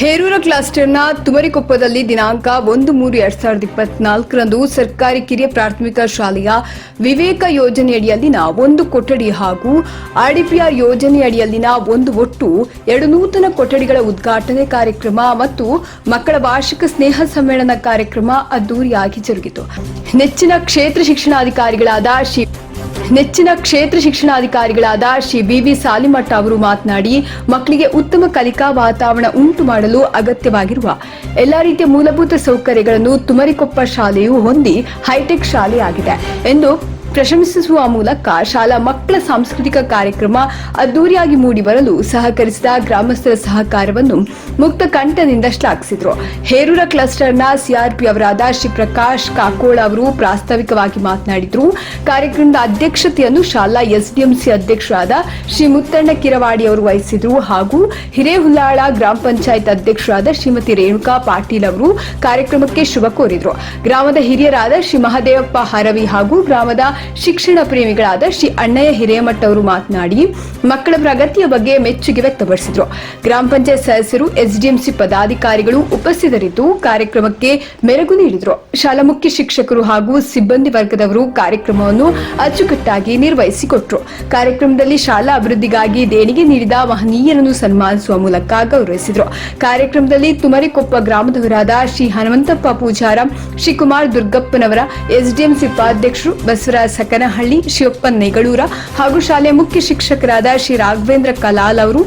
ಹೇರೂರ ಕ್ಲಸ್ಟರ್ನ ತುಮರಿಕೊಪ್ಪದಲ್ಲಿ ದಿನಾಂಕ ಒಂದು ಮೂರು ಎರಡ್ ಸಾವಿರದ ಇಪ್ಪತ್ನಾಲ್ಕರಂದು ಸರ್ಕಾರಿ ಕಿರಿಯ ಪ್ರಾಥಮಿಕ ಶಾಲೆಯ ವಿವೇಕ ಯೋಜನೆಯಡಿಯಲ್ಲಿನ ಒಂದು ಕೊಠಡಿ ಹಾಗೂ ಆರ್ಡಿಪಿಆರ್ ಯೋಜನೆಯಡಿಯಲ್ಲಿನ ಒಂದು ಒಟ್ಟು ಎರಡು ನೂತನ ಕೊಠಡಿಗಳ ಉದ್ಘಾಟನೆ ಕಾರ್ಯಕ್ರಮ ಮತ್ತು ಮಕ್ಕಳ ವಾರ್ಷಿಕ ಸ್ನೇಹ ಸಮ್ಮೇಳನ ಕಾರ್ಯಕ್ರಮ ಅದ್ದೂರಿಯಾಗಿ ಜರುಗಿತು. ನೆಚ್ಚಿನ ಕ್ಷೇತ್ರ ಶಿಕ್ಷಣಾಧಿಕಾರಿಗಳಾದ ಶ್ರೀ ನೆಚ್ಚಿನ ಕ್ಷೇತ್ರ ಶಿಕ್ಷಣಾಧಿಕಾರಿಗಳಾದ ಶ್ರೀ ಬಿವಿ ಸಾಲಿಮಠ ಅವರು ಮಾತನಾಡಿ, ಮಕ್ಕಳಿಗೆ ಉತ್ತಮ ಕಲಿಕಾ ವಾತಾವರಣ ಉಂಟು ಮಾಡಲು ಅಗತ್ಯವಾಗಿರುವ ಎಲ್ಲಾ ರೀತಿಯ ಮೂಲಭೂತ ಸೌಕರ್ಯಗಳನ್ನು ತುಮರಿಕೊಪ್ಪ ಶಾಲೆಯು ಹೊಂದಿ ಹೈಟೆಕ್ ಶಾಲೆಯಾಗಿದೆ ಎಂದು ಪ್ರಶಂಸಿಸುವ ಮೂಲಕ ಶಾಲಾ ಮಕ್ಕಳ ಸಾಂಸ್ಕೃತಿಕ ಕಾರ್ಯಕ್ರಮ ಅದ್ದೂರಿಯಾಗಿ ಮೂಡಿಬರಲು ಸಹಕರಿಸಿದ ಗ್ರಾಮಸ್ಥರ ಸಹಕಾರವನ್ನು ಮುಕ್ತ ಕಂಠದಿಂದ ಶ್ಲಾಘಿಸಿದರು. ಹೇರೂರ ಕ್ಲಸ್ಟರ್ನ ಸಿಆರ್ಪಿ ಅವರಾದ ಶ್ರೀ ಪ್ರಕಾಶ್ ಕಾಕೋಳ ಅವರು ಪ್ರಾಸ್ತಾವಿಕವಾಗಿ ಮಾತನಾಡಿದರು. ಕಾರ್ಯಕ್ರಮದ ಅಧ್ಯಕ್ಷತೆಯನ್ನು ಶಾಲಾ ಎಸ್ಡಿಎಂಸಿ ಅಧ್ಯಕ್ಷರಾದ ಶ್ರೀ ಮುತ್ತಣ್ಣ ಕಿರವಾಡಿ ಅವರು ವಹಿಸಿದರು ಹಾಗೂ ಹಿರೇಹುಲ್ಲಾಳ ಗ್ರಾಮ ಪಂಚಾಯತ್ ಅಧ್ಯಕ್ಷರಾದ ಶ್ರೀಮತಿ ರೇಣುಕಾ ಪಾಟೀಲ್ ಅವರು ಕಾರ್ಯಕ್ರಮಕ್ಕೆ ಶುಭ ಕೋರಿದರು. ಗ್ರಾಮದ ಹಿರಿಯರಾದ ಶ್ರೀ ಮಹದೇವಪ್ಪ ಹರವಿ ಹಾಗೂ ಗ್ರಾಮದ ಶಿಕ್ಷಣ ಪ್ರೇಮಿಗಳಾದ ಶ್ರೀ ಅಣ್ಣಯ್ಯ ಹಿರೇಮಠ ಅವರು ಮಾತನಾಡಿ, ಮಕ್ಕಳ ಪ್ರಗತಿಯ ಬಗ್ಗೆ ಮೆಚ್ಚುಗೆ ವ್ಯಕ್ತಪಡಿಸಿದರು. ಗ್ರಾಮ ಪಂಚಾಯತ್ ಸದಸ್ಯರು, ಎಸ್ಡಿಎಂಸಿ ಪದಾಧಿಕಾರಿಗಳು ಉಪಸ್ಥಿತರಿದ್ದು ಕಾರ್ಯಕ್ರಮಕ್ಕೆ ಮೆರಗು ನೀಡಿದರು. ಶಾಲಾ ಮುಖ್ಯ ಶಿಕ್ಷಕರು ಹಾಗೂ ಸಿಬ್ಬಂದಿ ವರ್ಗದವರು ಕಾರ್ಯಕ್ರಮವನ್ನು ಅಚ್ಚುಕಟ್ಟಾಗಿ ನಿರ್ವಹಿಸಿಕೊಟ್ರು. ಕಾರ್ಯಕ್ರಮದಲ್ಲಿ ಶಾಲಾ ಅಭಿವೃದ್ಧಿಗಾಗಿ ದೇಣಿಗೆ ನೀಡಿದ ಮಹನೀಯರನ್ನು ಸನ್ಮಾನಿಸುವ ಮೂಲಕ ಗೌರವಿಸಿದರು. ಕಾರ್ಯಕ್ರಮದಲ್ಲಿ ತುಮರಿಕೊಪ್ಪ ಗ್ರಾಮದವರಾದ ಶ್ರೀ ಹನುಮಂತಪ್ಪ ಪೂಜಾರ ಶ್ರೀ ಕುಮಾರ್ ದುರ್ಗಪ್ಪನವರ, ಎಸ್ಡಿಎಂಸಿ ಉಪಾಧ್ಯಕ್ಷರು ಬಸವರಾಜ ಸಕನಹಳ್ಳಿ ಶಿವಪ್ಪನ್ ನೆಗಳೂರ ಹಾಗೂ ಶಾಲೆಯ ಮುಖ್ಯ ಶಿಕ್ಷಕರಾದ ಶ್ರೀ ರಾಘವೇಂದ್ರ ಕಲಾಲ್ ಅವರು.